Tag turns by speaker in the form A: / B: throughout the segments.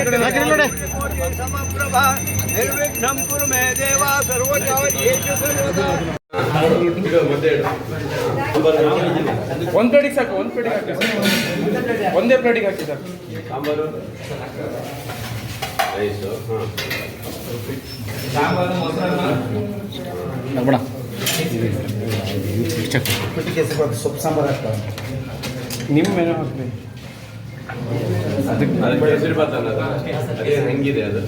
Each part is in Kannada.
A: ಕಡೆ ನೋಡಿ
B: ನಿರ್ವಿಘ್ನಂ ಕುರು ಮೇ ದೇವ ಸರ್ವಕಾರ್ಯೇಷು ಸರ್ವದಾ
A: ಒಂದ್ ಪ್ಲೇಟಿಗೆ ಸಾಕು ಒಂದು ಪ್ಲೇಟಿಗೆ ಹಾಕಿ. ಸರ್. ಒಂದೇ ಪ್ಲೇಟಿಗೆ ಹಾಕಿ ಸರ್
C: ಸಾಂಬಾರು ರೈಸು ಹಾಂ
D: ಸೊಪ್ಪು ಸಾಂಬಾರು ಹಾಕ್ತಾರೆ
A: ನಿಮ್ಮ ಮೆನು
C: ಅದೇ ಹೆಂಗಿದೆ ಅದು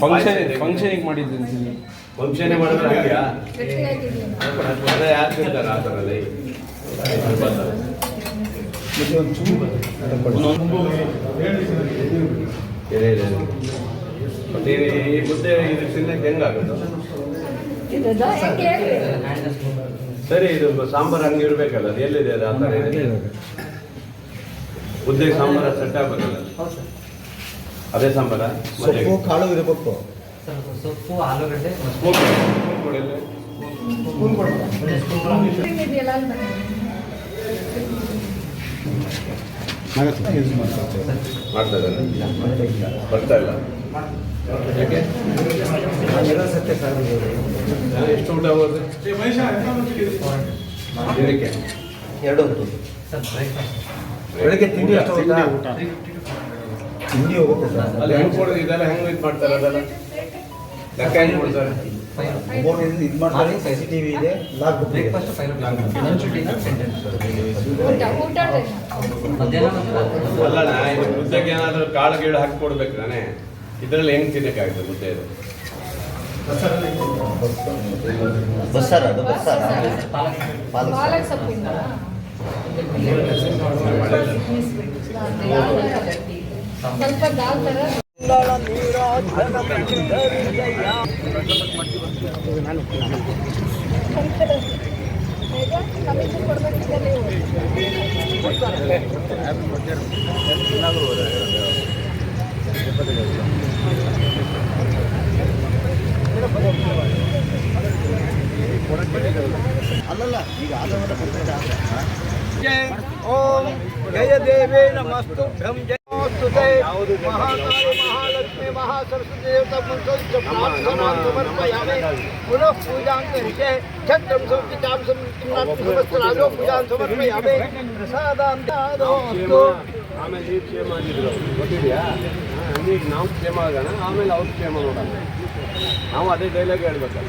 A: ಫಂಕ್ಷನ್ ಫಂಕ್ಷನಿಗೆ ಮಾಡಿದ್ದೀನಿ
C: ಫಂಕ್ಷನೇ ಮಾಡಿದ್ರೆ ಹಂಗ್ಯಾ ಅದೇ ಯಾರು ತಿಂತಾರೆ ಆ ಥರದಲ್ಲಿ. ಮತ್ತೆ ಈ- ಈ ಮುದ್ದೆ ಇದು ತಿನ್ನಕ್ಕೆ ಹೆಂಗಾಗುತ್ತೆ? ಸರಿ. ಇದು ಸಾಂಬಾರ್ ಹಂಗೆ ಇರಬೇಕಲ್ಲ ಅದು ಎಲ್ಲಿದೆ ಅದು ಆ ಉದ್ದೆ ಮುದ್ದೆ ಸಾಂಬಾರ ಸೆಟ್ ಆಗ್ಬೇಕಲ್ಲ ಅದೇ? ಸಾಂಬಾರ?
D: ಸೊಪ್ಪು ಕಾಳು ಇರಬೇಕು
E: ಸೊಪ್ಪು ಆಲೂಗಡ್ಡೆ
D: ಯೂಸ್ ಮಾಡ್ತಾರೆ
C: ಮಾಡ್ತಾ ಇಲ್ಲ ಬರ್ತಾ ಇಲ್ಲ. ಯಾಕೆ? ಎಷ್ಟು ಊಟ
D: ಎರಡು ಹೊತ್ತು ಬೆಳಗ್ಗೆ ತಿಂಡಿ ಎಷ್ಟು ಊಟ. ತಿಂಡಿ ಹೋಗುತ್ತೆ ಸರ್.
C: ಅಲ್ಲಿ ಹೆಂಗ್ ಕೊಡೋದು ಇದೆಲ್ಲ ಹೆಂಗ್ ಇದು ಮಾಡ್ತಾರೆ ಅದೆಲ್ಲ? ಲೆಕ್ಕ ಹೆಂಗ್ ಕೊಡ್ತಾರೆ?
D: ಒಬ್ಬರು ಇದು ಮಾಡ್ತಾರೆ ಸಿ ಸಿ ಟಿ ವಿ ಇದೆ
C: ಮುದ್ದೆಗೆ ಏನಾದ್ರು ಕಾಳು ಗೀಳು ಹಾಕಿ ಕೊಡ್ಬೇಕು ನಾನೇ ಇದ್ರಲ್ಲಿ ಹೆಂಗೆ ತಿನ್ನಕ್ಕಾಗುತ್ತೆ ಮುದ್ದೆ ಇದು
F: ಸ್ವಲ್ಪ
D: अल अल
B: जय ओम जय देवे नमस्तु भ्रम जय ಸ್ತುತೆ ಮಹಾಕಾಳಿ ಮಹಾಲಕ್ಷ್ಮಿ ಮಹಾಸರಸ್ವತಿ ದೇವತಾ ಪುರುಷ ಸಮರ್ಪಯಾಮಿ ಪುನಃ ಪೂಜಾಂ ಕರಿಕೆ ಛತ್ರಂ ಸಂಕಿತಾಂ ಸಂಸ್ತ್ರಾಜೋ ಪೂಜಾಂ ಸಮರ್ಪಯಾಮಿ ಪ್ರಸಾದಾಂತಾದೋಸ್ತು
C: ಆಮೇಲೆ ನೀವು ಕ್ಷೇಮ ಆಗಿದ್ರು ಗೊತ್ತಿದೆಯಾ ಈಗ ನಾವು ಕ್ಷೇಮ ಆಗೋಣ ಆಮೇಲೆ ಅವ್ರು ಕ್ಷೇಮ ನೋಡೋಣ ನಾವು ಅದೇ ಡೈಲಾಗ್ ಹೇಳ್ಬೇಕಲ್ಲ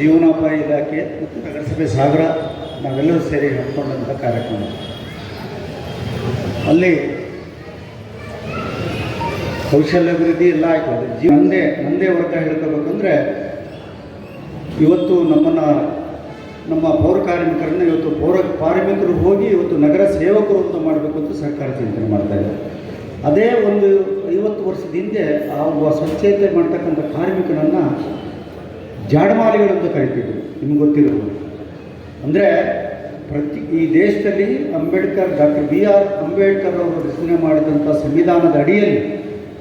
G: ಜೀವನೋಪಾಯ ಇಲಾಖೆ ಮತ್ತು ನಗರಸಭೆ ಸಾಗರ ನಾವೆಲ್ಲರೂ ಸೇರಿ ಹಮ್ಮಿಕೊಂಡಂಥ ಕಾರ್ಯಕ್ರಮ. ಅಲ್ಲಿ ಕೌಶಲ್ಯಾಭಿವೃದ್ಧಿ ಎಲ್ಲ ಆಯ್ತು. ಜೀವ ಒಂದೇ ಒಂದೇ ವರ್ಗ ಹೇಳ್ಕೋಬೇಕಂದ್ರೆ ಇವತ್ತು ನಮ್ಮನ್ನು, ನಮ್ಮ ಪೌರ ಕಾರ್ಮಿಕರನ್ನು ಇವತ್ತು ಪೌರ ಕಾರ್ಮಿಕರು ಹೋಗಿ ಇವತ್ತು ನಗರ ಸೇವಕರು ಅಂತ ಮಾಡಬೇಕು ಅಂತ ಸರ್ಕಾರ ಚಿಂತನೆ ಮಾಡ್ತಾ ಇದೆ. ಅದೇ ಒಂದು ಐವತ್ತು ವರ್ಷದ ಹಿಂದೆ ಆ ಸ್ವಚ್ಛತೆ ಮಾಡ್ತಕ್ಕಂಥ ಕಾರ್ಮಿಕನನ್ನು ಜಾಡಮಾಲಿಗಳು ಅಂತ ಕರಿತಿದ್ರು ನಿಮ್ಗೆ ಗೊತ್ತಿರಬಹುದು ಅಂದರೆ ಪ್ರತಿ ಈ ದೇಶದಲ್ಲಿ Ambedkar, doctor B R Ambedkar ಅವರು ರಚನೆ ಮಾಡಿದಂಥ ಸಂವಿಧಾನದ ಅಡಿಯಲ್ಲಿ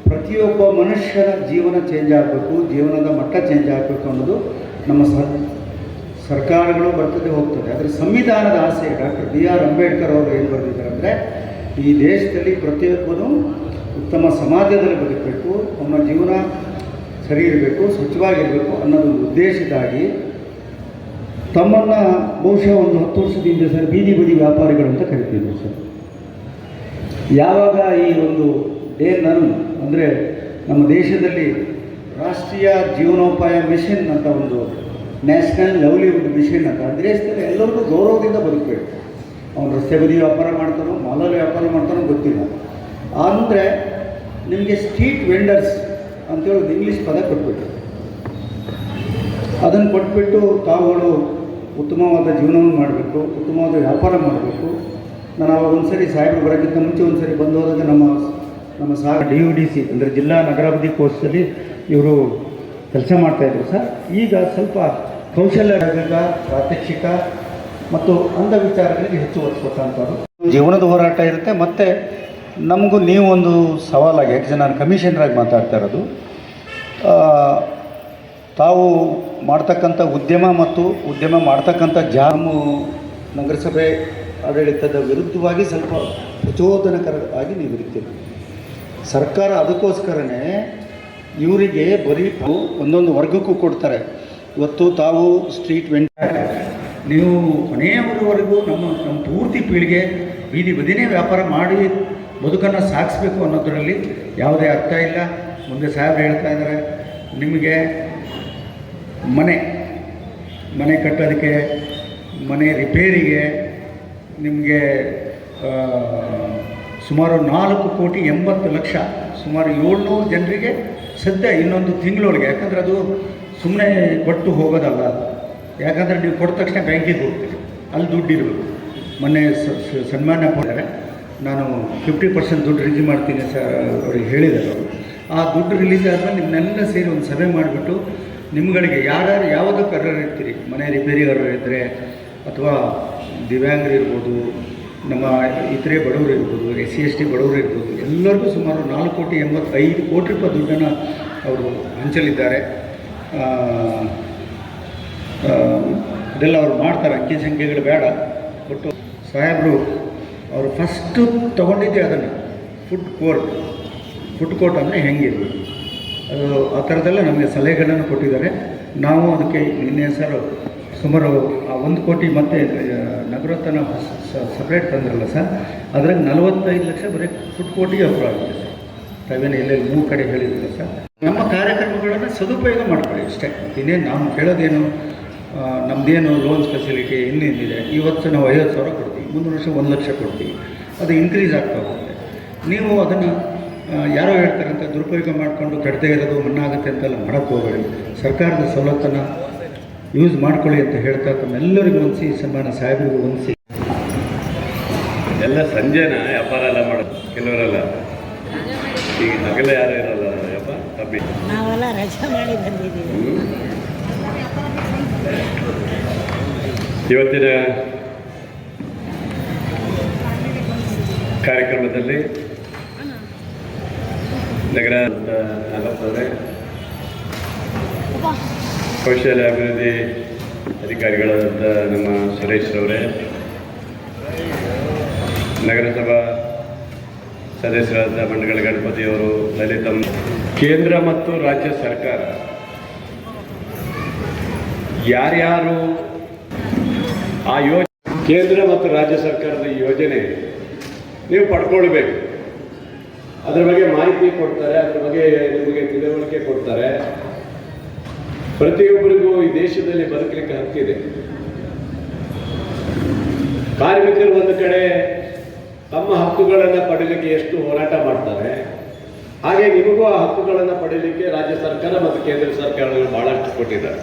G: ಪ್ರತಿಯೊಬ್ಬ ಮನುಷ್ಯನ ಜೀವನ ಚೇಂಜ್ ಆಗಬೇಕು, ಜೀವನದ ಮಟ್ಟ ಚೇಂಜ್ ಆಗಬೇಕು ಅನ್ನೋದು ನಮ್ಮ ಸರ್, ಸರ್ಕಾರಗಳು ಬರ್ತದೆ, ಹೋಗ್ತದೆ. ಆದರೆ ಸಂವಿಧಾನದ ಆಸೆ ಡಾಕ್ಟರ್ ಬಿ ಆರ್ ಅಂಬೇಡ್ಕರ್ ಅವರು ಏನು ಬರೆದಿದ್ದಾರೆ ಅಂದರೆ, ಈ ದೇಶದಲ್ಲಿ ಪ್ರತಿಯೊಬ್ಬನು ಉತ್ತಮ ಸಮಾಜದಲ್ಲಿ ಬದುಕಬೇಕು, ತಮ್ಮ ಜೀವನ ಸರಿ ಇರಬೇಕು, ಸ್ವಚ್ಛವಾಗಿರಬೇಕು ಅನ್ನೋದು ಉದ್ದೇಶಕ್ಕಾಗಿ ತಮ್ಮನ್ನು ಬಹುಶಃ ಒಂದು ಹತ್ತು ವರ್ಷದಿಂದ ಸರ್ ಬೀದಿ ಬದಿ ವ್ಯಾಪಾರಿಗಳು ಅಂತ ಕರಿತಿದ್ರು ಸರ್. ಯಾವಾಗ ಈ ಒಂದು ಡೇ ನನ್ ಅಂದರೆ ನಮ್ಮ ದೇಶದಲ್ಲಿ ರಾಷ್ಟ್ರೀಯ ಜೀವನೋಪಾಯ ಮಿಷನ್ ಅಂತ ಒಂದು ನ್ಯಾಷನಲ್ ಲವ್ಲಿಹುಡ್ ಮಿಷನ್ ಅಂತ ದೇಶದಲ್ಲಿ ಎಲ್ಲರಿಗೂ ಗೌರವದಿಂದ ಬದುಕಬೇಕು. ಅವನು ರಸ್ತೆ ಬದಿ ವ್ಯಾಪಾರ ಮಾಡ್ತಾನೋ ಮಾಲಲ್ಲಿ ವ್ಯಾಪಾರ ಮಾಡ್ತಾನೋ ಗೊತ್ತಿಲ್ಲ. ಅಂದರೆ ನಿಮಗೆ ಸ್ಟ್ರೀಟ್ ವೆಂಡರ್ಸ್ ಅಂತೇಳಿ ಒಂದು ಇಂಗ್ಲೀಷ್ ಪದ ಕೊಟ್ಬಿಟ್ಟು. ಅದನ್ನು ಕೊಟ್ಬಿಟ್ಟು ತಾವುಗಳು ಉತ್ತಮವಾದ ಜೀವನವನ್ನು ಮಾಡಬೇಕು, ಉತ್ತಮವಾದ ವ್ಯಾಪಾರ ಮಾಡಬೇಕು. ನಾನು ಅವಾಗ ಒಂದು ಸರಿ ಸಾಹೇಬರು ಬರೋಕ್ಕಿಂತ ಮುಂಚೆ ಒಂದು ಸರಿ ಬಂದು ಹೋದಾಗ ನಮ್ಮ ನಮ್ಮ ಸಹ ಡಿ ಯು ಡಿ ಸಿ, ಅಂದರೆ ಜಿಲ್ಲಾ ನಗರಾಭಿವೃದ್ಧಿ ಕೋರ್ಸಲ್ಲಿ ಇವರು ಕೆಲಸ ಮಾಡ್ತಾಯಿದ್ರು ಸರ್. ಈಗ ಸ್ವಲ್ಪ ಕೌಶಲ್ಯ ಪ್ರಾತ್ಯಕ್ಷಿಕ ಮತ್ತು ಅಂಧ ವಿಚಾರಗಳಿಗೆ ಹೆಚ್ಚು ಒತ್ತು ಕೊಟ್ಟಂಥವ್ರು ಜೀವನದ ಹೋರಾಟ ಇರುತ್ತೆ, ಮತ್ತು ನಮಗೂ ನೀವು ಒಂದು ಸವಾಲಾಗಿ, ಯಾಕೆ ನಾನು ಕಮಿಷನರಾಗಿ ಮಾತಾಡ್ತಾ ಇರೋದು ತಾವು ಮಾಡ್ತಕ್ಕಂಥ ಉದ್ಯಮ ಮತ್ತು ಉದ್ಯಮ ಮಾಡ್ತಕ್ಕಂಥ ಜಾಮು ನಗರಸಭೆ ಆಡಳಿತದ ವಿರುದ್ಧವಾಗಿ ಸ್ವಲ್ಪ ಪ್ರಚೋದನಕರವಾಗಿ ನೀವು ಇರ್ತೀರಿ ಸರ್ಕಾರ ಅದಕ್ಕೋಸ್ಕರನೇ ಇವರಿಗೆ ಬರೀ ಒಂದೊಂದು ವರ್ಗಕ್ಕೂ ಕೊಡ್ತಾರೆ. ಇವತ್ತು ತಾವು ಸ್ಟ್ರೀಟ್ ವೆಂಟ ನೀವು ಕೊನೆಯವರೆಗೂ ನಮ್ಮ ನಮ್ಮ ಪೂರ್ತಿ ಪೀಳಿಗೆ ಬೀದಿ ಬದಿನೇ ವ್ಯಾಪಾರ ಮಾಡಿ ಬದುಕನ್ನು ಸಾಗಿಸ್ಬೇಕು ಅನ್ನೋದರಲ್ಲಿ ಯಾವುದೇ ಅರ್ಥ ಇಲ್ಲ. ಮುಂದೆ ಸಾಹೇಬ್ರು ಹೇಳ್ತಾ ಇದ್ದಾರೆ, ನಿಮಗೆ ಮನೆ ಮನೆ ಕಟ್ಟೋದಕ್ಕೆ, ಮನೆ ರಿಪೇರಿಗೆ ನಿಮಗೆ ಸುಮಾರು ನಾಲ್ಕು ಕೋಟಿ ಎಂಬತ್ತು ಲಕ್ಷ, ಸುಮಾರು ಏಳ್ನೂರು ಜನರಿಗೆ ಸದ್ಯ ಇನ್ನೊಂದು ತಿಂಗಳೊಳಗೆ, ಯಾಕಂದರೆ ಅದು ಸುಮ್ಮನೆ ಕೊಟ್ಟು ಹೋಗೋದಲ್ಲ. ಯಾಕಂದರೆ ನೀವು ಕೊಟ್ಟ ತಕ್ಷಣ ಬ್ಯಾಂಕಿಗೆ ಹೋಗ್ತೀರಿ. ಅಲ್ಲಿ ದುಡ್ಡಿರಬೇಕು ಮೊನ್ನೆ ಸನ್ಮಾನ ಕೊಡ್ತಾರೆ ನಾನು ಫಿಫ್ಟಿ ಪರ್ಸೆಂಟ್ ದುಡ್ಡು ರಿಲೀಸ್ ಮಾಡ್ತೀನಿ ಸರ್ ಅವ್ರಿಗೆ ಹೇಳಿದರು. ಆ ದುಡ್ಡು ರಿಲೀಸ್ ಆದಮೇಲೆ ನಿಮ್ಮನ್ನೆಲ್ಲ ಸೇರಿ ಒಂದು ಸಭೆ ಮಾಡಿಬಿಟ್ಟು ನಿಮ್ಗಳಿಗೆ ಯಾರ್ಯಾರು ಯಾವುದಕ್ಕೆ ಅರ್ಹರು ಇರ್ತೀರಿ. ಮನೆ ರಿಪೇರಿ ಅರ್ಹರು ಇದ್ದರೆ ಅಥವಾ ದಿವ್ಯಾಂಗರು ಇರ್ಬೋದು, ನಮ್ಮ ಇತರೆ ಬಡವರು ಇರ್ಬೋದು, ಎಸ್ ಸಿ ಎಸ್ ಟಿ ಬಡವರು ಇರ್ಬೋದು, ಎಲ್ಲರಿಗೂ ಸುಮಾರು ನಾಲ್ಕು ಕೋಟಿ ಎಂಬತ್ತೈದು ಕೋಟಿ ರೂಪಾಯಿ ದುಡ್ಡನ್ನು ಅವರು ಹಂಚಲಿದ್ದಾರೆ. ಅದೆಲ್ಲ ಅವ್ರು ಮಾಡ್ತಾರೆ. ಅಂಕಿ ಸಂಖ್ಯೆಗಳು ಬೇಡ. ಒಟ್ಟು ಸಾಹೇಬರು ಅವರು ಫಸ್ಟು ತೊಗೊಂಡಿದ್ದೆ ಅದನ್ನು. ಫುಡ್ ಕೋರ್ಟ್ ಫುಡ್ ಕೋರ್ಟ್ ಅಂದರೆ ಹೆಂಗಿರಬೇಕು ಅದು ಆ ಥರದ್ದೆಲ್ಲ ನಮಗೆ ಸಲಹೆಗಳನ್ನು ಕೊಟ್ಟಿದ್ದಾರೆ. ನಾವು ಅದಕ್ಕೆ ನಿನ್ನೆ ಸರ್ ಸುಮಾರು ಆ ಒಂದು ಕೋಟಿ ಮತ್ತೆ ನಗರೋತ್ತನ ಸಪ್ರೇಟ್ ತಂದ್ರಲ್ಲ ಸರ್ ಅದ್ರಾಗ ನಲವತ್ತೈದು ಲಕ್ಷ ಬರೀ ಫುಡ್ ಕೋರ್ಟಿಗೆ ಅಪ್ರೂವ್ ಆಗುತ್ತೆ ಸರ್. ತಾವೇನು ಎಲ್ಲೆಲ್ಲಿ ಮೂರು ಕಡೆ ಹೇಳಿದ್ರಲ್ಲ ಸರ್. ನಮ್ಮ ಕಾರ್ಯಕ್ರಮಗಳನ್ನು ಸದುಪಯೋಗ ಮಾಡ್ಕೊಳ್ಳಿ ಅಷ್ಟೇ. ಇನ್ನೇನು ನಾವು ಕೇಳೋದೇನು ನಮ್ಮದೇನು ಲೋನ್ಸ್ ಫೆಸಿಲಿಟಿ ಇನ್ನೇನಿದೆ, ಇವತ್ತು ನಾವು ಐವತ್ತು ಸಾವಿರ ಕೊಡ್ತೀವಿ. ಮುಂದಿನ ವರ್ಷ ಒಂದು ಲಕ್ಷ ಕೊಡ್ತೀವಿ. ಅದು ಇನ್ಕ್ರೀಸ್ ಆಗ್ತಾ ಹೋಗುತ್ತೆ. ನೀವು ಅದನ್ನು ಯಾರೋ ಹೇಳ್ತಾರೆ ಅಂತ ದುರುಪಯೋಗ ಮಾಡಿಕೊಂಡು ಕಟ್ಟದೇ ಇರೋದು ಮಣ್ಣಾಗುತ್ತೆ ಅಂತೆಲ್ಲ ಮಾಡೋಕ್ಕೆ ಹೋಗಬೇಡಿ. ಸರ್ಕಾರದ ಸವಲತ್ತನ್ನು ಯೂಸ್ ಮಾಡ್ಕೊಳ್ಳಿ ಅಂತ ಹೇಳ್ತಾ ತಮ್ಮೆಲ್ಲರಿಗೂ ಒಂದಿಸಿ ಸನ್ಮಾನ ಸಾಹೇಬರಿಗೂ ಒಂದಿಸಿ
C: ಎಲ್ಲ ಸಂಜೆನ? ವ್ಯಾಪಾರ ಎಲ್ಲ ಮಾಡೋದು ಕೆಲವರೆಲ್ಲ? ಈಗ ಹಗಲೇ ಯಾರು ಇರಲ್ಲ ಯಪ್ಪ ತಪ್ಪಿ
H: ನಾವೆಲ್ಲ ರಜೆ ಮಾಡಿ ಬಂದಿದ್ದೀವಿ.
C: ಇವತ್ತಿನ ಕಾರ್ಯಕ್ರಮದಲ್ಲಿ ನಗರ ನಾಗಪ್ಪನವರೇ ಕೌಶಲ್ಯ ಅಭಿವೃದ್ಧಿ ಅಧಿಕಾರಿಗಳಾದಂಥ ನಮ್ಮ ಸುರೇಶ್ ರವರೇ, ನಗರಸಭಾ ಸದಸ್ಯರಾದ ಮಂಡಗಳ ಗಣಪತಿಯವರು ಲಲಿತಮ್ ಕೇಂದ್ರ ಮತ್ತು ರಾಜ್ಯ ಸರ್ಕಾರ ಯಾರ್ಯಾರು ಆ ಯೋಜನೆ ಕೇಂದ್ರ ಮತ್ತು ರಾಜ್ಯ ಸರ್ಕಾರದ ಯೋಜನೆ ನೀವು ಪಡ್ಕೊಳ್ಬೇಕು. ಅದ್ರ ಬಗ್ಗೆ ಮಾಹಿತಿ ಕೊಡ್ತಾರೆ, ಅದ್ರ ಬಗ್ಗೆ ನಿಮಗೆ ತಿಳುವಳಿಕೆ ಕೊಡ್ತಾರೆ. ಪ್ರತಿಯೊಬ್ಬರಿಗೂ ಈ ದೇಶದಲ್ಲಿ ಬದುಕಲಿಕ್ಕೆ ಹಕ್ಕಿದೆ. ಕಾರ್ಮಿಕರು ಒಂದು ಕಡೆ ತಮ್ಮ ಹಕ್ಕುಗಳನ್ನು ಪಡೀಲಿಕ್ಕೆ ಎಷ್ಟು ಹೋರಾಟ ಮಾಡ್ತಾರೆ, ಹಾಗೆ ನಿಮಗೂ ಆ ಹಕ್ಕುಗಳನ್ನು ಪಡೀಲಿಕ್ಕೆ ರಾಜ್ಯ ಸರ್ಕಾರ ಮತ್ತು ಕೇಂದ್ರ ಸರ್ಕಾರಗಳು ಬಹಳಷ್ಟು ಕೊಟ್ಟಿದ್ದಾರೆ.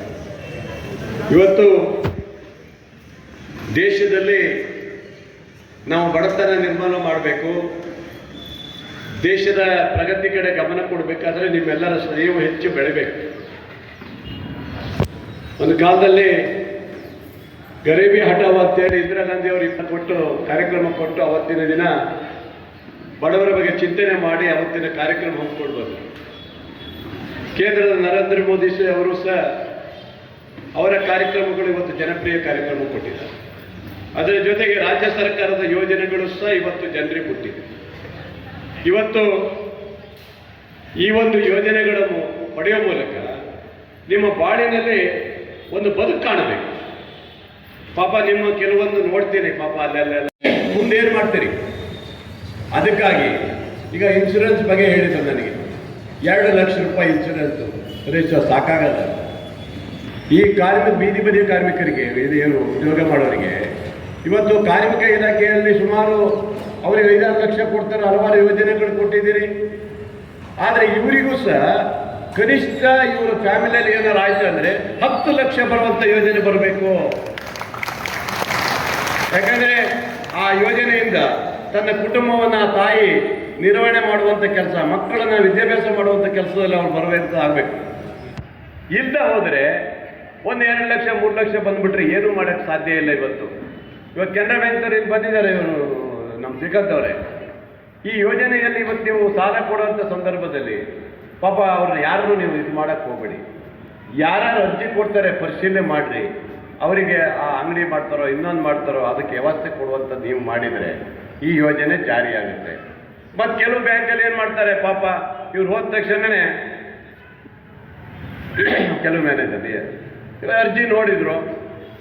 C: ಇವತ್ತು ದೇಶದಲ್ಲಿ ನಾವು ಬಡತನ ನಿರ್ಮಾಣ ಮಾಡಬೇಕು. ದೇಶದ ಪ್ರಗತಿ ಕಡೆ ಗಮನ ಕೊಡಬೇಕಾದ್ರೆ ನಿಮ್ಮೆಲ್ಲರ ಶ್ರೇಯವು ಹೆಚ್ಚು ಬೆಳಿಬೇಕು. ಒಂದು ಕಾಲದಲ್ಲಿ ಗರೀಬಿ ಹಠಾವ್ ಅಂತೇಳಿ ಇಂದಿರಾ ಗಾಂಧಿ ಅವರು ಇಪ್ಪ ಕೊಟ್ಟು, ಕಾರ್ಯಕ್ರಮ ಕೊಟ್ಟು ಅವತ್ತಿನ ದಿನ ಬಡವರ ಬಗ್ಗೆ ಚಿಂತನೆ ಮಾಡಿ ಅವತ್ತಿನ ಕಾರ್ಯಕ್ರಮ ಹಮ್ಮಿಕೊಳ್ಬೋದು ಕೇಂದ್ರದ ನರೇಂದ್ರ ಮೋದಿ ಅವರು ಸಹ ಅವರ ಕಾರ್ಯಕ್ರಮಗಳು ಇವತ್ತು ಜನಪ್ರಿಯ ಕಾರ್ಯಕ್ರಮ ಕೊಟ್ಟಿದ್ದಾರೆ. ಅದರ ಜೊತೆಗೆ ರಾಜ್ಯ ಸರ್ಕಾರದ ಯೋಜನೆಗಳು ಸಹ ಇವತ್ತು ಜನರಿಗೆ ಮುಟ್ಟಿದೆ ಇವತ್ತು ಈ ಒಂದು ಯೋಜನೆಗಳನ್ನು ಪಡೆಯುವ ಮೂಲಕ ನಿಮ್ಮ ಬಾಳಿನಲ್ಲಿ ಒಂದು ಬದುಕು ಕಾಣಬೇಕು. ಪಾಪ ನಿಮ್ಮ ಕೆಲವೊಂದು ನೋಡ್ತೀನಿ, ಪಾಪ ಅಲ್ಲೆಲ್ಲ ಮುಂದೆ ಏನು ಮಾಡ್ತೀರಿ? ಅದಕ್ಕಾಗಿ ಈಗ ಇನ್ಶೂರೆನ್ಸ್ ಬಗ್ಗೆ ಹೇಳಿದ್ರು ನನಗೆ. ಎರಡು ಲಕ್ಷ ರೂಪಾಯಿ ಇನ್ಶೂರೆನ್ಸ್ ರೇಷೋ ಸಾಕಾಗಲ್ಲ. ಈ ಕಾರ್ಮಿಕ, ಬೀದಿ ಬದಿಯ ಕಾರ್ಮಿಕರಿಗೆ ಇದು ಏನು ಉದ್ಯೋಗ ಮಾಡೋರಿಗೆ ಇವತ್ತು ಕಾರ್ಮಿಕ ಇಲಾಖೆಯಲ್ಲಿ ಸುಮಾರು ಅವರಿಗೆ ಐದಾರು ಲಕ್ಷ ಕೊಡ್ತಾರೆ, ಹಲವಾರು ಯೋಜನೆಗಳು ಕೊಟ್ಟಿದ್ದೀರಿ. ಆದರೆ ಇವರಿಗೂ ಸಹ ಕನಿಷ್ಠ ಇವರ ಫ್ಯಾಮಿಲಿಯಲ್ಲಿ ಏನಾರು ಆಯ್ತು ಅಂದರೆ ಹತ್ತು ಲಕ್ಷ ಬರುವಂಥ ಯೋಜನೆ ಬರಬೇಕು. ಯಾಕಂದರೆ ಆ ಯೋಜನೆಯಿಂದ ತನ್ನ ಕುಟುಂಬವನ್ನು ತಾಯಿ ನಿರ್ವಹಣೆ ಮಾಡುವಂಥ ಕೆಲಸ, ಮಕ್ಕಳನ್ನ ವಿದ್ಯಾಭ್ಯಾಸ ಮಾಡುವಂಥ ಕೆಲಸದಲ್ಲಿ ಅವ್ರು ಬರಬೇಕು ಆಗಬೇಕು. ಇಲ್ಲ ಹೋದರೆ ಒಂದು ಎರಡು ಲಕ್ಷ, ಮೂರು ಲಕ್ಷ ಬಂದುಬಿಟ್ರೆ ಏನೂ ಮಾಡೋಕ್ಕೆ ಸಾಧ್ಯ ಇಲ್ಲ ಇವತ್ತು. ಇವತ್ತು ಕೆನರಾ ಬ್ಯಾಂಕ್ ಇಲ್ಲಿ ಬಂದಿದ್ದಾರೆ ಇವರು, ನಮ್ಮ ಶ್ರೀಕಾಂತ್ ಅವರೇ. ಈ ಯೋಜನೆಯಲ್ಲಿ ಇವತ್ತು ನೀವು ಸಾಲ ಕೊಡುವಂಥ ಸಂದರ್ಭದಲ್ಲಿ ಪಾಪ ಅವ್ರನ್ನ ಯಾರನ್ನು ನೀವು ಇದು ಮಾಡಕ್ಕೆ ಹೋಗಬೇಡಿ. ಯಾರು ಅರ್ಜಿ ಕೊಡ್ತಾರೆ, ಪರಿಶೀಲನೆ ಮಾಡಿರಿ. ಅವರಿಗೆ ಆ ಅಂಗಡಿ ಮಾಡ್ತಾರೋ, ಇನ್ನೊಂದು ಮಾಡ್ತಾರೋ, ಅದಕ್ಕೆ ವ್ಯವಸ್ಥೆ ಕೊಡುವಂಥದ್ದು ನೀವು ಮಾಡಿದರೆ ಈ ಯೋಜನೆ ಜಾರಿಯಾಗುತ್ತೆ. ಮತ್ತು ಕೆಲವು ಬ್ಯಾಂಕಲ್ಲಿ ಏನು ಮಾಡ್ತಾರೆ, ಪಾಪ ಇವ್ರು ಹೋದ ತಕ್ಷಣನೇ ಕೆಲವು ಮ್ಯಾನೇಜರ್ ಅರ್ಜಿ ನೋಡಿದ್ರು.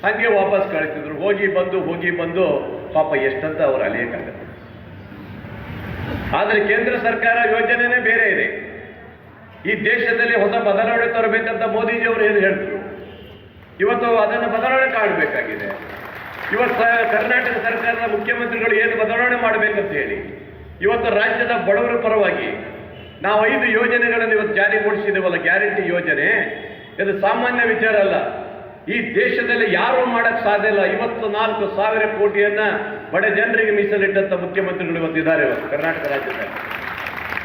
C: ಹಾಗೆ ವಾಪಸ್ ಕಳಿಸಿದ್ರು. ಹೋಗಿ ಬಂದು ಹೋಗಿ ಬಂದು, ಪಾಪ ಎಷ್ಟಂತ ಅವರು ಅಲಿಯಕ್ಕಾಗತ್ತೆ ಆದರೆ ಕೇಂದ್ರ ಸರ್ಕಾರ ಯೋಜನೆನೇ ಬೇರೆ ಇದೆ. ಈ ದೇಶದಲ್ಲಿ ಹೊಸ ಬದಲಾವಣೆ ತರಬೇಕಂತ ಮೋದಿಜಿ ಅವರು ಏನು ಹೇಳಿದ್ರು? ಇವತ್ತು ಅದನ್ನು ಬದಲಾವಣೆ ಕಾಣಬೇಕಾಗಿದೆ ಇವತ್ತು ಕರ್ನಾಟಕ ಸರ್ಕಾರದ ಮುಖ್ಯಮಂತ್ರಿಗಳು ಏನು ಬದಲಾವಣೆ ಮಾಡಬೇಕಂತ ಹೇಳಿ, ಇವತ್ತು ರಾಜ್ಯದ ಬಡವರ ಪರವಾಗಿ ನಾವು ಐದು ಯೋಜನೆಗಳನ್ನು ಇವತ್ತು ಜಾರಿಗೊಳಿಸಿದ್ದೇವಲ್ಲ ಗ್ಯಾರಂಟಿ ಯೋಜನೆ. ಇದು ಸಾಮಾನ್ಯ ವಿಚಾರ ಅಲ್ಲ. ಈ ದೇಶದಲ್ಲಿ ಯಾರು ಮಾಡಕ್ ಸಾಧ್ಯ ಇಲ್ಲ. ಇವತ್ತು ನಾಲ್ಕು ಸಾವಿರ ಕೋಟಿಯನ್ನ ಬಡ ಜನರಿಗೆ ಮೀಸಲಿಟ್ಟಂತ ಮುಖ್ಯಮಂತ್ರಿಗಳು ಇವತ್ತಿದ್ದಾರೆ ಇವತ್ತು ಕರ್ನಾಟಕ ರಾಜ್ಯದಲ್ಲಿ.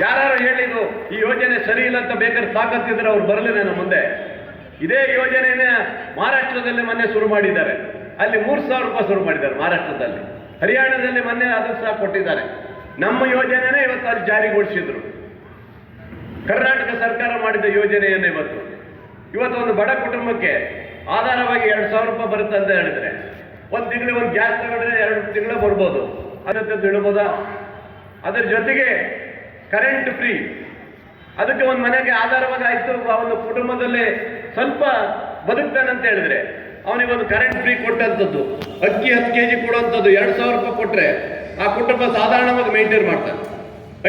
C: ಯಾರು ಹೇಳಿದ್ರು ಈ ಯೋಜನೆ ಸರಿ ಇಲ್ಲ ಅಂತ ಬೇಕಾದ್ರೆ ತಾಕತ್ತಿದ್ರೆ ಅವ್ರು ಬರಲಿ ನನ್ನ ಮುಂದೆ. ಇದೇ ಯೋಜನೆಯನ್ನ ಮಹಾರಾಷ್ಟ್ರದಲ್ಲಿ ಮೊನ್ನೆ ಶುರು ಮಾಡಿದ್ದಾರೆ. ಅಲ್ಲಿ ಮೂರು ಸಾವಿರ ರೂಪಾಯಿ ಶುರು ಮಾಡಿದ್ದಾರೆ ಮಹಾರಾಷ್ಟ್ರದಲ್ಲಿ. ಹರಿಯಾಣದಲ್ಲಿ ಮೊನ್ನೆ ಅದು ಸಹ ಕೊಟ್ಟಿದ್ದಾರೆ. ನಮ್ಮ ಯೋಜನೆನೇ ಇವತ್ತು ಅಲ್ಲಿ ಜಾರಿಗೊಳಿಸಿದ್ರು. ಕರ್ನಾಟಕ ಸರ್ಕಾರ ಮಾಡಿದ ಯೋಜನೆಯನ್ನು ಇವತ್ತು. ಇವತ್ತು ಒಂದು ಬಡ ಕುಟುಂಬಕ್ಕೆ ಆಧಾರವಾಗಿ ಎರಡು ಸಾವಿರ ರೂಪಾಯಿ ಬರುತ್ತೆ ಅಂತ ಹೇಳಿದ್ರೆ, ಒಂದು ತಿಂಗಳಿಗೆ ಒಂದು ಗ್ಯಾಸ್ ತಗೊಂಡ್ರೆ ಎರಡು ತಿಂಗಳು ಬರ್ಬೋದು. ಅದಕ್ಕೆ ಇಡ್ಬೋದಾ ಅದರ ಜೊತೆಗೆ ಕರೆಂಟ್ ಫ್ರೀ ಅದಕ್ಕೆ ಒಂದು ಮನೆಗೆ ಆಧಾರವಾಗಿ ಆಯಿತು ಒಂದು ಕುಟುಂಬದಲ್ಲಿ ಸ್ವಲ್ಪ ಬದುಕ್ತಾನೆ ಅಂತ ಹೇಳಿದ್ರೆ, ಅವನಿಗೆ ಒಂದು ಕರೆಂಟ್ ಫ್ರೀ ಕೊಟ್ಟಂಥದ್ದು ಅಕ್ಕಿ ಹತ್ತು ಕೆ ಜಿ ಕೊಡುವಂಥದ್ದು ಎರಡು ಸಾವಿರ ರೂಪಾಯಿ ಕೊಟ್ಟರೆ ಆ ಕುಟುಂಬ ಸಾಧಾರಣವಾಗಿ ಮೇಂಟೈನ್ ಮಾಡ್ತಾನೆ.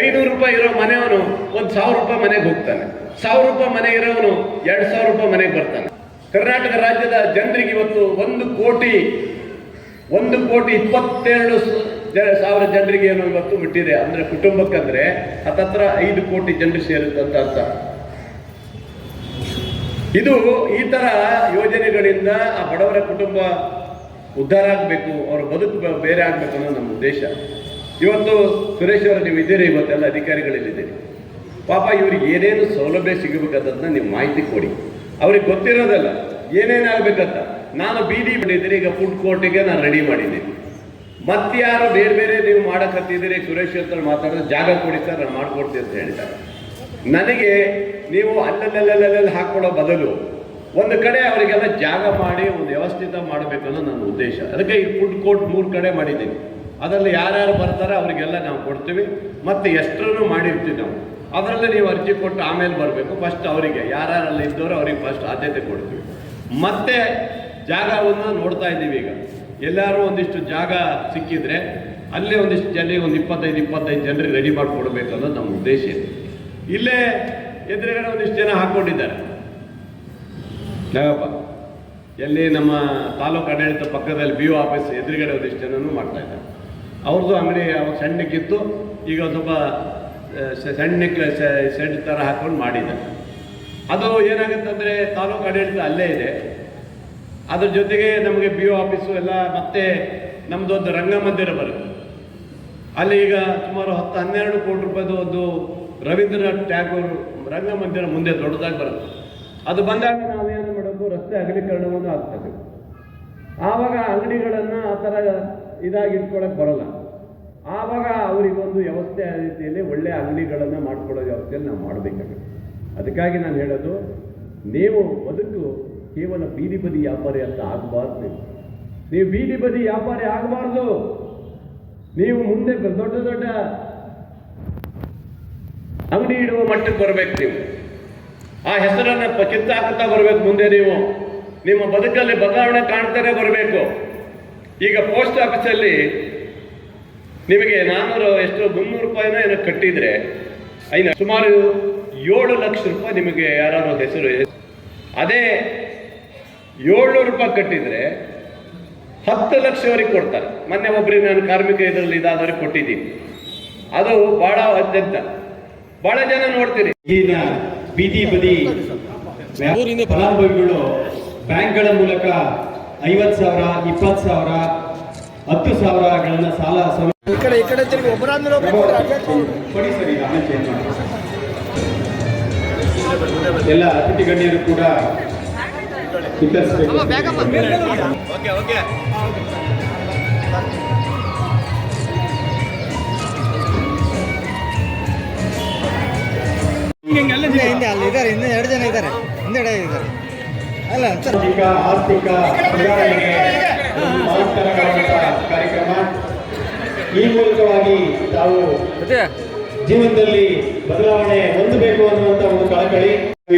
C: ಐನೂರು ರೂಪಾಯಿ ಇರೋ ಮನೆಯವನು ಒಂದು ಸಾವಿರ ರೂಪಾಯಿ ಮನೆಗೆ ಹೋಗ್ತಾನೆ. ಸಾವಿರ ರೂಪಾಯಿ ಮನೆ ಇರೋವನು ಎರಡು ಸಾವಿರ ರೂಪಾಯಿ ಮನೆಗೆ ಬರ್ತಾನೆ. ಕರ್ನಾಟಕ ರಾಜ್ಯದ ಜನರಿಗೆ ಇವತ್ತು ಒಂದು ಕೋಟಿ ಒಂದು ಕೋಟಿ ಇಪ್ಪತ್ತೆರಡು ಸಾವಿರ ಜನರಿಗೆ ಏನು ಇವತ್ತು ಮುಟ್ಟಿದೆ ಅಂದ್ರೆ ಕುಟುಂಬಕ್ಕಂದ್ರೆ ಹತ್ತತ್ರ ಐದು ಕೋಟಿ ಜನರು ಸೇರುತ್ತಂತ ಅರ್ಥ. ಇದು ಈ ತರ ಯೋಜನೆಗಳಿಂದ ಆ ಬಡವರ ಕುಟುಂಬ ಉದ್ಧಾರ ಆಗಬೇಕು, ಅವ್ರ ಬದುಕು ಬೇರೆ ಆಗಬೇಕು ಅನ್ನೋ ನಮ್ಮ ಉದ್ದೇಶ. ಇವತ್ತು ಸುರೇಶ್ ಅವರು ನೀವು ಇದ್ದೀರಿ, ಇವತ್ತೆಲ್ಲ ಅಧಿಕಾರಿಗಳಲ್ಲಿದ್ದೀರಿ. ಪಾಪ ಇವ್ರಿಗೆ ಏನೇನು ಸೌಲಭ್ಯ ಸಿಗಬೇಕಾದ ನೀವು ಮಾಹಿತಿ ಕೊಡಿ. ಅವ್ರಿಗೆ ಗೊತ್ತಿರೋದಲ್ಲ ಏನೇನಾಗಬೇಕಂತ ನಾನು ಬೀದಿ ಬಿಟ್ಟಿದ್ದೀನಿ ಈಗ ಫುಡ್ ಕೋರ್ಟಿಗೆ ನಾನು ರೆಡಿ ಮಾಡಿದ್ದೀನಿ. ಮತ್ತಾರು ಬೇರೆ ಬೇರೆ ನೀವು ಮಾಡಕತ್ತಿದ್ದೀರಿ, ಸುರೇಶ್ ಅಂತ ಮಾತಾಡಿದ್ರೆ ಜಾಗ ಕೊಡಿ ಸರ್, ನಾನು ಮಾಡ್ಕೊಡ್ತೀನಿ ಅಂತ ಹೇಳ್ತಾರೆ ನನಗೆ ನೀವು ಅಲ್ಲಲ್ಲಲ್ಲಲ್ಲಿ ಹಾಕ್ಕೊಳ್ಳೋ ಬದಲು ಒಂದು ಕಡೆ ಅವರಿಗೆಲ್ಲ ಜಾಗ ಮಾಡಿ, ಒಂದು ವ್ಯವಸ್ಥಿತ ಮಾಡಬೇಕು ಅನ್ನೋ ನನ್ನ ಉದ್ದೇಶ. ಅದಕ್ಕೆ ಈ ಫುಡ್ ಕೋರ್ಟ್ ಮೂರು ಕಡೆ ಮಾಡಿದ್ದೀನಿ. ಅದರಲ್ಲಿ ಯಾರ್ಯಾರು ಬರ್ತಾರೆ ಅವರಿಗೆಲ್ಲ ನಾವು ಕೊಡ್ತೀವಿ. ಮತ್ತು ಎಷ್ಟರನ್ನು ಮಾಡಿರ್ತೀವಿ ನಾವು. ಅದರಲ್ಲಿ ನೀವು ಅರ್ಜಿ ಕೊಟ್ಟು ಆಮೇಲೆ ಬರಬೇಕು. ಫಸ್ಟ್ ಅವರಿಗೆ. ಯಾರ್ಯಾರಲ್ಲಿ ಇದ್ದವರು ಅವ್ರಿಗೆ ಫಸ್ಟ್ ಆದ್ಯತೆ ಕೊಡ್ತೀವಿ. ಮತ್ತೆ ಜಾಗವನ್ನು ನೋಡ್ತಾ ಇದ್ದೀವಿ ಈಗ. ಎಲ್ಲರೂ ಒಂದಿಷ್ಟು ಜಾಗ ಸಿಕ್ಕಿದ್ರೆ ಅಲ್ಲೇ ಒಂದಿಷ್ಟು ಜನರಿಗೆ ಒಂದು ಇಪ್ಪತ್ತೈದು ಇಪ್ಪತ್ತೈದು ಜನರಿಗೆ ರೆಡಿ ಮಾಡಿಕೊಡ್ಬೇಕು ಅನ್ನೋದು ನಮ್ಮ ಉದ್ದೇಶ ಇದೆ. ಇಲ್ಲೇ ಎದುರುಗಡೆ ಒಂದಿಷ್ಟು ಜನ ಹಾಕ್ಕೊಂಡಿದ್ದಾರೆ ಯಾವಪ್ಪ ಎಲ್ಲಿ ನಮ್ಮ ತಾಲೂಕು ಆಡಳಿತ ಪಕ್ಕದಲ್ಲಿ ಬಿ ಒ ಆಫೀಸ್ ಎದುರುಗಡೆ ಒಂದಿಷ್ಟು ಜನನೂ ಮಾಡ್ತಾ ಇದ್ದಾರೆ. ಅವ್ರದ್ದು ಅಂಗಡಿ ಅವಾಗ ಸಣ್ಣಕ್ಕಿತ್ತು. ಈಗ ಸ್ವಲ್ಪ ಆ, ಶೆಡ್ ಥರ ಹಾಕೊಂಡು ಮಾಡಿದ್ದಾರೆ ಅದು ಏನಾಗುತ್ತಂದರೆ ತಾಲೂಕು ಆಡಳಿತ ಅಲ್ಲೇ ಇದೆ. ಅದ್ರ ಜೊತೆಗೆ ನಮಗೆ ಬಿ ಒ ಆಫೀಸು ಎಲ್ಲ ಮತ್ತೆ ನಮ್ಮದೊಂದು ರಂಗಮಂದಿರ ಬರುತ್ತೆ. ಅಲ್ಲಿ ಈಗ ಸುಮಾರು ಹತ್ತು ಹನ್ನೆರಡು ಕೋಟಿ ರೂಪಾಯಿದು ಒಂದು ರವೀಂದ್ರನಾಥ್ ಟ್ಯಾಗೋರ್ ರಂಗಮಂದಿರ ಮುಂದೆ ದೊಡ್ಡದಾಗಿ ಬರುತ್ತೆ. ಅದು ಬಂದಾಗ ನಾವೇನು ಮಾಡೋದು ರಸ್ತೆ ಅಗಲೀಕರಣವನ್ನು ಆಗ್ತದೆ. ಆವಾಗ ಅಂಗಡಿಗಳನ್ನು ಆ ಥರ ಇದಾಗಿ ಇಟ್ಕೊಳಕ್ಕೆ ಬರೋಲ್ಲ. ಆವಾಗ ಅವರಿಗೊಂದು ವ್ಯವಸ್ಥೆ ರೀತಿಯಲ್ಲಿ ಒಳ್ಳೆಯ ಅಂಗಡಿಗಳನ್ನು ಮಾಡ್ಕೊಳ್ಳೋ ವ್ಯವಸ್ಥೆಯಲ್ಲಿ ನಾವು ಮಾಡಬೇಕಾಗುತ್ತೆ. ಅದಕ್ಕಾಗಿ ನಾನು ಹೇಳೋದು, ನೀವು ಬದುಕು ಕೇವಲ ಬೀದಿ ಬದಿ ವ್ಯಾಪಾರಿ ಅಂತ ಆಗಬಾರ್ದು. ನೀವು ಬೀದಿ ಬದಿ ವ್ಯಾಪಾರಿ ಆಗಬಾರ್ದು. ನೀವು ಮುಂದೆ ದೊಡ್ಡ ದೊಡ್ಡ ಅಂಗಡಿ ಇಡುವ ಮಟ್ಟಕ್ಕೆ ಬರಬೇಕು ನೀವು. ಆ ಹೆಸರನ್ನು ಕಿತ್ತಾಕುತ್ತಾ ಬರಬೇಕು ಮುಂದೆ ನೀವು. ನಿಮ್ಮ ಬದುಕಲ್ಲಿ ಬದಲಾವಣೆ ಕಾಣ್ತಾನೆ ಬರಬೇಕು. ಈಗ ಪೋಸ್ಟ್ ಆಫೀಸಲ್ಲಿ ನಿಮಗೆ ನಾನ್ನೂರು ಎಷ್ಟು ಮುನ್ನೂರು ರೂಪಾಯಿನ ಏನೋ ಕಟ್ಟಿದ್ರೆ ಐನ ಸುಮಾರು ಏಳು ಲಕ್ಷ ರೂಪಾಯಿ ನಿಮಗೆ ಯಾರು ಹೆಸರು ಅದೇ ಏಳ್ನೂರು ರೂಪಾಯಿ ಕಟ್ಟಿದ್ರೆ ಹತ್ತು ಲಕ್ಷವರೆಗೆ ಕೊಡ್ತಾರೆ. ಮೊನ್ನೆ ಒಬ್ಬರಿಗೆ ನಾನು ಕಾರ್ಮಿಕ ಇದರಲ್ಲಿ ಇದಾದವ್ರಿಗೆ ಕೊಟ್ಟಿದ್ದೀನಿ. ಅದು ಬಹಳ ಅತ್ಯಂತ. ಬಹಳ ಜನ ನೋಡ್ತೀರಿ.
I: ಈಗಿನ ಬೀದಿ ಬದಿ ಫಲಾನುಭವಿಗಳು ಬ್ಯಾಂಕ್ಗಳ ಮೂಲಕ ಐವತ್ತು ಸಾವಿರ ಇಪ್ಪತ್ತು ಸಾವಿರ ಹತ್ತು ಸಾವಿರಗಳನ್ನ ಸಾಲ
J: ಈ ಕಡೆ ಈ ಕಡೆ ತಿರುಗಿ ಒಬ್ಬರಾದ್ಮೇಲೆ
I: ಎಲ್ಲ ಅತಿಥಿ ಗಣ್ಯರು ಕೂಡ ವಿತರಿಸಬೇಕು
C: ಓಕೆ ಓಕೆ.
K: ಹಿಂದೆ ಅಲ್ಲಿ ಇದ್ದಾರೆ ಇನ್ನೂ ಎರಡು ಜನ ಇದ್ದಾರೆ. ಹಿಂದೆಡೆ ಇದ್ದಾರೆ. ಅಲ್ಲ
I: ಆರ್ಥಿಕ ಕಾರ್ಯಕ್ರಮ. ಈ ಮೂಲಕವಾಗಿ ತಾವು ಜೀವನದಲ್ಲಿ ಬದಲಾವಣೆ ಹೊಂದಬೇಕು ಅನ್ನುವಂಥ ಒಂದು ಕಳಕಳಿ.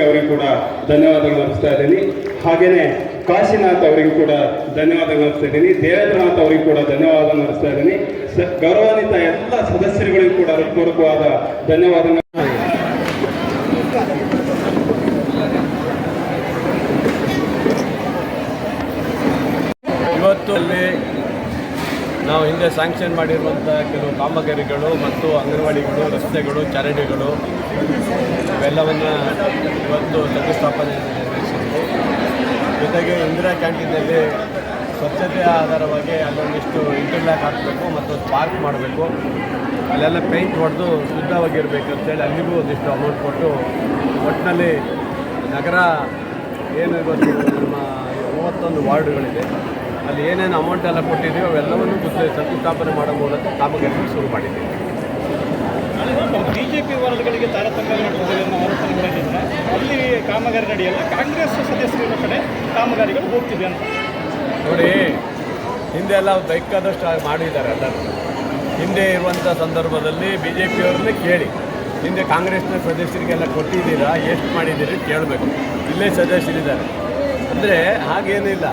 I: ಅವರಿಗೂ ಕೂಡ ಧನ್ಯವಾದಗಳು ಅರ್ಪಿಸ್ತಾ ಇದ್ದೀನಿ. ಹಾಗೇನೆ ಕಾಶಿನಾಥ್ ಅವರಿಗೂ ಕೂಡ ಧನ್ಯವಾದಗಳು ಅರ್ಪಿಸ್ತಾ ಇದ್ದೀನಿ. ದೇವೇಂದ್ರನಾಥ್ ಅವರಿಗೂ ಕೂಡ ಧನ್ಯವಾದ ಅರ್ಪಿಸ್ತಾ ಇದ್ದೀನಿ. ಸ- ಗೌರವಾನ್ವಿತ ಎಲ್ಲ ಸದಸ್ಯರುಗಳಿಗೂ ಕೂಡ ಹೃತ್ಪೂರ್ವಕವಾದ ಧನ್ಯವಾದ
C: ಇವತ್ತು ಅಲ್ಲಿ ನಾವು ಹಿಂದೆ ಸ್ಯಾಂಕ್ಷನ್ ಮಾಡಿರುವಂಥ ಕೆಲವು ಕಾಮಗಾರಿಗಳು ಮತ್ತು ಅಂಗನವಾಡಿಗಳು, ರಸ್ತೆಗಳು, ಚರಂಡಿಗಳು ಇವೆಲ್ಲವನ್ನು ಇವತ್ತು ಶಂಕುಸ್ಥಾಪನೆ ನೆರವೇರಿಸಿದ್ವಿ ಜೊತೆಗೆ ಇಂದಿರಾ ಕ್ಯಾಂಟೀನಲ್ಲಿ ಸ್ವಚ್ಛತೆಯ ಆಧಾರವಾಗಿ ಅಲ್ಲೊಂದಿಷ್ಟು ಇಂಟರ್ಲಾಕ್ ಹಾಕಬೇಕು ಮತ್ತು ಪಾರ್ಕ್ ಮಾಡಬೇಕು. ಅಲ್ಲೆಲ್ಲ ಪೇಂಟ್ ಹೊಡೆದು ಶುದ್ಧವಾಗಿರಬೇಕು ಅಂತೇಳಿ ಅಲ್ಲಿಗೂ ಒಂದಿಷ್ಟು ಅಮೌಂಟ್ ಕೊಟ್ಟು ಒಟ್ಟಿನಲ್ಲಿ ನಗರ ಏನು ಇವತ್ತು ನಮ್ಮ ಮೂವತ್ತೊಂದು ವಾರ್ಡ್ಗಳಿದೆ. ಅಲ್ಲಿ ಏನೇನು ಅಮೌಂಟ್ ಎಲ್ಲ ಕೊಟ್ಟಿದ್ದೀವಿ ಅವೆಲ್ಲವನ್ನು ಗುರ್ತು ಶಂಕುಸ್ಥಾಪನೆ ಮಾಡೋ ಮೂಲಕ ಕಾಮಗಾರಿ ಶುರು ಮಾಡಿದ್ದೀವಿ.
J: ಬಿಜೆಪಿ ವರ್ಗಗಳಿಗೆ ತಾರತಮ್ಯ ಅನ್ನೋ ಅಲ್ಲಿ ಕಾಮಗಾರಿ ನಡೆಯಲ್ಲ. ಕಾಂಗ್ರೆಸ್ ಸದಸ್ಯರ ಕಡೆ ಕಾಮಗಾರಿಗಳು ಹೋಗ್ತಿದೆ ಅಂತ.
C: ನೋಡಿ ಹಿಂದೆ ಎಲ್ಲ ಬೇಕಾದಷ್ಟು ಮಾಡಿದ್ದಾರೆ ಎಲ್ಲರೂ. ಹಿಂದೆ ಇರುವಂಥ ಸಂದರ್ಭದಲ್ಲಿ ಬಿ ಜೆ ಪಿಯವ್ರನ್ನೇ ಕೇಳಿ ಹಿಂದೆ ಕಾಂಗ್ರೆಸ್ನ ಸದಸ್ಯರಿಗೆಲ್ಲ ಕೊಟ್ಟಿದ್ದೀರಾ ಎಷ್ಟು ಮಾಡಿದ್ದೀರಿ ಕೇಳಬೇಕು. ಇಲ್ಲೇ ಸದಸ್ಯರಿದ್ದಾರೆ. ಅಂದರೆ ಹಾಗೇನಿಲ್ಲ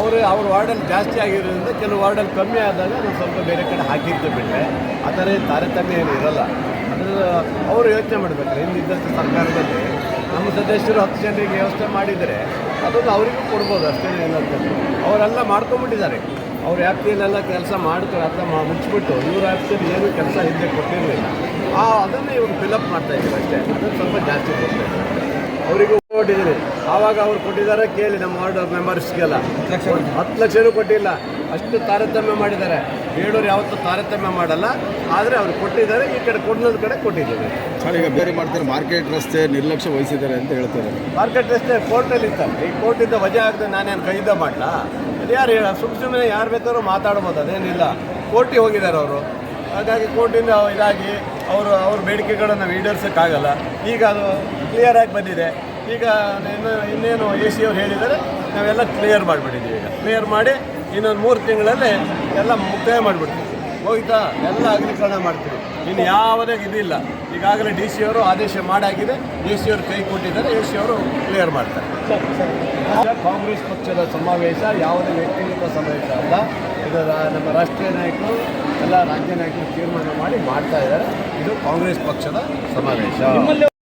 C: ಅವರು ಅವ್ರ ವಾರ್ಡಲ್ಲಿ ಜಾಸ್ತಿ ಆಗಿರೋದ್ರಿಂದ ಕೆಲವು ವಾರ್ಡಲ್ಲಿ ಕಮ್ಮಿ ಆದಾಗ ನಾವು ಸ್ವಲ್ಪ ಬೇರೆ ಕಡೆ ಹಾಕಿರ್ತೀವಿ ಬಿಟ್ಟರೆ ಆ ಥರ ತಾರತಮ್ಯ ಏನು ಇರೋಲ್ಲ. ಅದರ ಅವರು ಯೋಚನೆ ಮಾಡಬೇಕು ಹಿಂದಿದ್ದಷ್ಟು ಸರ್ಕಾರದಲ್ಲಿ ನಮ್ಮ ಸದಸ್ಯರು ಹತ್ತು ಜನರಿಗೆ ವ್ಯವಸ್ಥೆ ಮಾಡಿದರೆ ಅದನ್ನು ಅವರಿಗೂ ಕೊಡ್ಬೋದು ಅಷ್ಟೇ ಏನಂತ ಅವರೆಲ್ಲ ಮಾಡ್ಕೊಂಬಿಟ್ಟಿದ್ದಾರೆ ಅವ್ರ ವ್ಯಾಪ್ತಿಯಲ್ಲೆಲ್ಲ ಕೆಲಸ ಮಾಡ್ತಾರೆ ಅದನ್ನ ಮುಚ್ಚಿಬಿಟ್ಟು ಇವ್ರ ವ್ಯಾಪ್ತಿಯಲ್ಲಿ ಏನು ಕೆಲಸ ಹಿಂದೆ ಕೊಟ್ಟಿರಲಿಲ್ಲ. ಆ, ಅದನ್ನು ಇವರು ಫಿಲಪ್ ಮಾಡ್ತಾ ಇದ್ದಾರೆ ಅಷ್ಟೇ. ಅದನ್ನು ಸ್ವಲ್ಪ ಜಾಸ್ತಿ ಕೊಡ್ತಾ ಇದ್ದಾರೆ. ಅವರಿಗೂ ಕೊಟ್ಟಿದ್ದೀನಿ ಆವಾಗ ಅವ್ರು ಕೊಟ್ಟಿದ್ದಾರೆ ಕೇಳಿ ನಮ್ಮ ವಾರ್ಡ್ ಮೆಂಬರ್ಸ್ಗೆಲ್ಲ ಹತ್ತು ಲಕ್ಷನೂ ಕೊಟ್ಟಿಲ್ಲ. ಅಷ್ಟು ತಾರತಮ್ಯ ಮಾಡಿದ್ದಾರೆ. ಬೇಡೋರು ಯಾವತ್ತೂ ತಾರತಮ್ಯ ಮಾಡಲ್ಲ. ಆದರೆ ಅವ್ರು ಕೊಟ್ಟಿದ್ದಾರೆ ಈ ಕಡೆ ಕೊಡೋದ್ ಕಡೆ ಕೊಟ್ಟಿದ್ದೀವಿ
K: ಸರ್ ಈಗ ಬೇರೆ ಮಾಡ್ತಾರೆ ಮಾರ್ಕೆಟ್ ರಸ್ತೆ ನಿರ್ಲಕ್ಷ್ಯ ವಹಿಸಿದ್ದಾರೆ ಅಂತ ಹೇಳ್ತಾರೆ.
C: ಮಾರ್ಕೆಟ್ ರಸ್ತೆ ಕೋರ್ಟಲ್ಲಿ ಇತ್ತಲ್ಲ. ಈ ಕೋರ್ಟಿಂದ ವಜಾ ಆಗದೆ ನಾನೇನು ಕೈದ ಮಾಡಲಾ? ಅದು ಯಾರು ಹೇಳ ಸುಮ್ಮ ಸುಮ್ಮನೆ ಯಾರು ಬೇಕಾದ್ರೂ ಮಾತಾಡ್ಬೋದು ಅದೇನಿಲ್ಲ. ಕೋರ್ಟಿಗೆ ಹೋಗಿದ್ದಾರೆ ಅವರು. ಹಾಗಾಗಿ ಕೋರ್ಟಿಂದ ಇದಾಗಿ ಅವರು ಅವ್ರ ಬೇಡಿಕೆಗಳನ್ನು ಈಡೇರ್ಸೋಕ್ಕಾಗಲ್ಲ. ಈಗ ಅದು ಕ್ಲಿಯರಾಗಿ ಬಂದಿದೆ. ಈಗ ಇನ್ನು ಇನ್ನೇನು ಎ ಸಿ ಅವ್ರು ಹೇಳಿದ್ದಾರೆ, ನಾವೆಲ್ಲ ಕ್ಲಿಯರ್ ಮಾಡಿಬಿಟ್ಟಿದ್ದೀವಿ ಈಗ. ಕ್ಲಿಯರ್ ಮಾಡಿ ಇನ್ನೊಂದು ಮೂರು ತಿಂಗಳಲ್ಲಿ ಎಲ್ಲ ಮುಕ್ತಾಯ ಮಾಡಿಬಿಡ್ತೀವಿ. ಹೋಯ್ತಾ? ಎಲ್ಲ ಅಗಲೀಕರಣ ಮಾಡ್ತೀವಿ. ಇನ್ನು ಯಾವುದೇ ಇದಿಲ್ಲ. ಈಗಾಗಲೇ ಡಿ ಸಿ ಅವರು ಆದೇಶ ಮಾಡಾಗಿದೆ. ಡಿ ಸಿ ಅವರು ಕೈ ಕೊಟ್ಟಿದ್ದಾರೆ. ಎ ಸಿ ಅವರು ಕ್ಲಿಯರ್ ಮಾಡ್ತಾರೆ. ಕಾಂಗ್ರೆಸ್ ಪಕ್ಷದ ಸಮಾವೇಶ ಯಾವುದೇ ವ್ಯಕ್ತಿಗತ ಸಮಾವೇಶ ಅಲ್ಲ. ಇದು ನಮ್ಮ ರಾಷ್ಟ್ರೀಯ ನಾಯಕರು, ಎಲ್ಲ ರಾಜ್ಯ ನಾಯಕರು ತೀರ್ಮಾನ ಮಾಡಿ ಮಾಡ್ತಾ ಇದ್ದಾರೆ. ಇದು ಕಾಂಗ್ರೆಸ್ ಪಕ್ಷದ ಸಮಾವೇಶ.